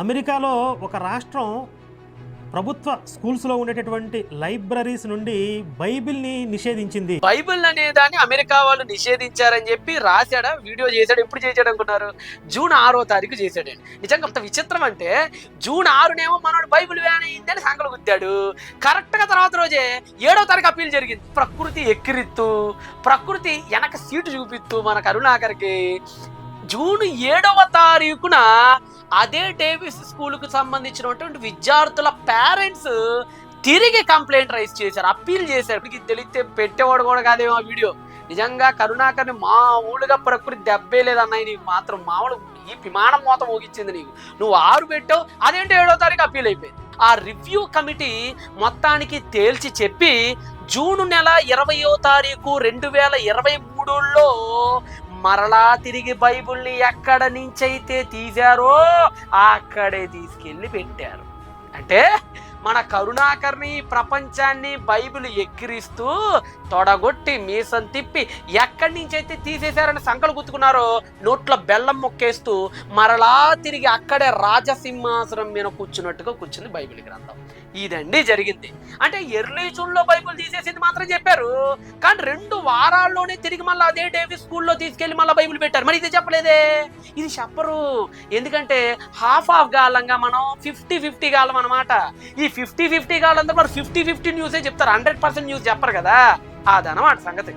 అమెరికాలో ఒక రాష్ట్రం ప్రభుత్వ స్కూల్స్లో ఉండేటటువంటి లైబ్రరీస్ నుండి బైబిల్ని నిషేధించింది. బైబిల్ అనే దాన్ని అమెరికా వాళ్ళు నిషేధించారని చెప్పి రాశాడా వీడియో చేశాడు ఎప్పుడు చేశాడు అనుకున్నారు? జూన్ ఆరో తారీఖు చేశాడండి నిజంగా అంత విచిత్రం అంటే జూన్ ఆరునేమో మనోడు బైబిల్ వ్యాన్ అయిందని సంకలు గుద్దాడు. కరెక్ట్గా తర్వాత రోజే ఏడో తారీఖు అప్పీల్ జరిగింది. ప్రకృతి ఎక్కిరిత్తు ప్రకృతి వెనక సీటు చూపిత్తు మన కరుణాకర్కి జూన్ ఏడవ తారీఖున అదే డేవిస్ స్కూల్కు సంబంధించినటువంటి విద్యార్థుల పేరెంట్స్ తిరిగి కంప్లైంట్ రైజ్ చేశారు అప్పీల్ చేశారు. ఇప్పటికి తెలిస్తే పెట్టేవాడు కూడా కాదేమో ఆ వీడియో. నిజంగా కరుణాకర్ని మామూలుగా ప్రకృతి దెబ్బే లేదన్నాయి నీకు మాత్రం మామూలు ఈ విమానం మోత మోగించింది నీకు. నువ్వు ఆరు పెట్టావు అదేంటి ఏడో తారీఖు అప్పీల్ అయిపోయింది. ఆ రివ్యూ కమిటీ మొత్తానికి తేల్చి చెప్పి జూన్ నెల ఇరవయో తారీఖు రెండు వేల ఇరవై మూడులో మరలా తిరిగి బైబుల్ని ఎక్కడ నుంచైతే తీశారో అక్కడే తీసుకెళ్ళి పెట్టారు. అంటే మన కరుణాకర్ని ప్రపంచాన్ని బైబిల్ ఎక్కిరిస్తూ తొడగొట్టి మీసం తిప్పి ఎక్కడి నుంచి అయితే తీసేశారని సంకలు గుర్తుకున్నారో నోట్లో బెల్లం మొక్కేస్తూ మరలా తిరిగి అక్కడే రాజసింహాసనం మీద కూర్చున్నట్టుగా కూర్చుంది బైబిల్ గ్రంథం. ఇదండి జరిగింది. అంటే ఎర్లీ జూన్లో బైబిల్ తీసేసింది మాత్రం చెప్పారు. కానీ రెండు వారాల్లోనే తిరిగి మళ్ళీ అదే డేవి స్కూల్లో తీసుకెళ్ళి మళ్ళీ బైబిల్ పెట్టారు. మరి ఇది చెప్పలేదే? ఇది చెప్పరు. ఎందుకంటే హాఫ్ ఆఫ్ గాలంగా మనం ఫిఫ్టీ ఫిఫ్టీ కాలం అనమాట ఈ ఫిఫ్టీ ఫిఫ్టీ కావాలంటే మరి ఫిఫ్టీ ఫిఫ్టీ న్యూసే చెప్తారు. హండ్రెడ్ పర్సెంట్ న్యూస్ చెప్పరు కదా. అదనమాట సంగతి.